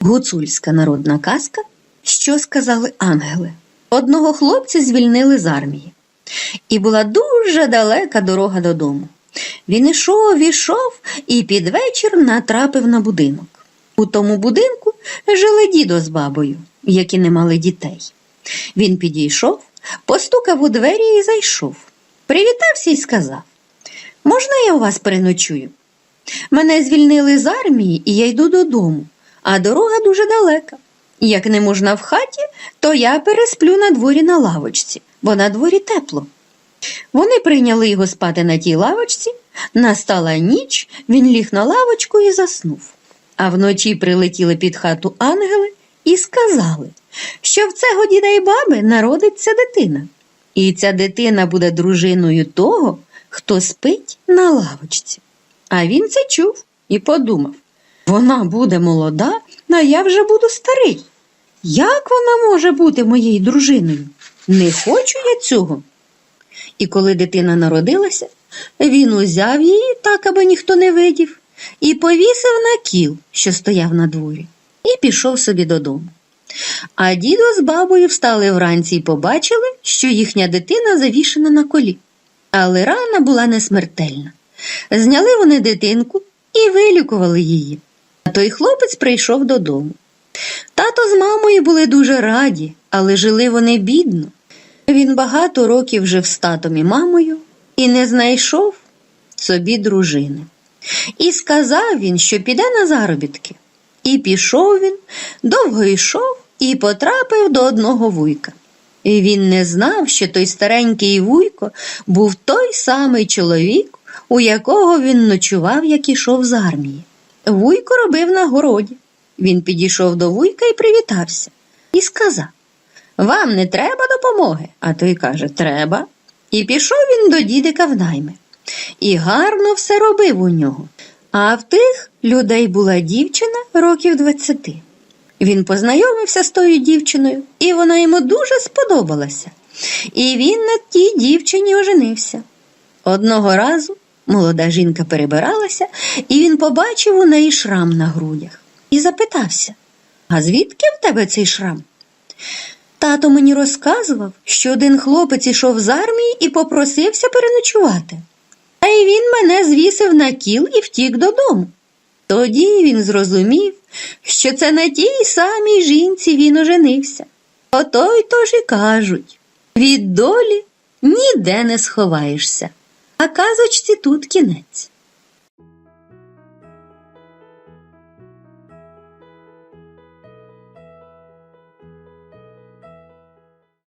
Гуцульська народна казка, що сказали ангели. Одного хлопця звільнили з армії, і була дуже далека дорога додому. Він ішов, ішов і під вечір натрапив на будинок. У тому будинку жили дідо з бабою, які не мали дітей. Він підійшов, постукав у двері і зайшов. Привітався і сказав: Можна я у вас переночую? Мене звільнили з армії, і я йду додому, а дорога дуже далека. Як не можна в хаті, то я пересплю на дворі на лавочці, бо на дворі тепло. Вони прийняли його спати на тій лавочці, настала ніч, він ліг на лавочку і заснув. А вночі прилетіли під хату ангели і сказали, що в цього діда й баби народиться дитина. І ця дитина буде дружиною того, хто спить на лавочці. А він це чув і подумав вона буде молода, а я вже буду старий. Як вона може бути моєю дружиною? Не хочу я цього. І коли дитина народилася, він узяв її так, аби ніхто не видів, і повісив на кіл, що стояв на дворі, і пішов собі додому. А дідо з бабою встали вранці і побачили, що їхня дитина завішена на колі. Але рана була не смертельна. Зняли вони дитинку і вилікували її. Той хлопець прийшов додому. Тато з мамою були дуже раді, але жили вони бідно. Він багато років жив з татом і мамою і не знайшов собі дружини. І сказав він, що піде на заробітки. І пішов він, довго йшов і потрапив до одного вуйка. І він не знав, що той старенький вуйко був той самий чоловік, у якого він ночував, як ішов з армії. Вуйко робив на городі. Він підійшов до вуйка і привітався, і сказав Вам не треба допомоги? А той каже, треба. І пішов він до дідика в найми. І гарно все робив у нього. А в тих людей була дівчина років двадцяти. Він познайомився з тою дівчиною, і вона йому дуже сподобалася. І він на тій дівчині оженився. Одного разу молода жінка перебиралася, і він побачив у неї шрам на грудях і запитався: А звідки в тебе цей шрам? Тато мені розказував, що один хлопець ішов з армії і попросився переночувати. А й він мене звісив на кіл і втік додому. Тоді він зрозумів, що це на тій самій жінці він оженився. Ото й тож і кажуть від долі ніде не сховаєшся, а казочці тут кінець.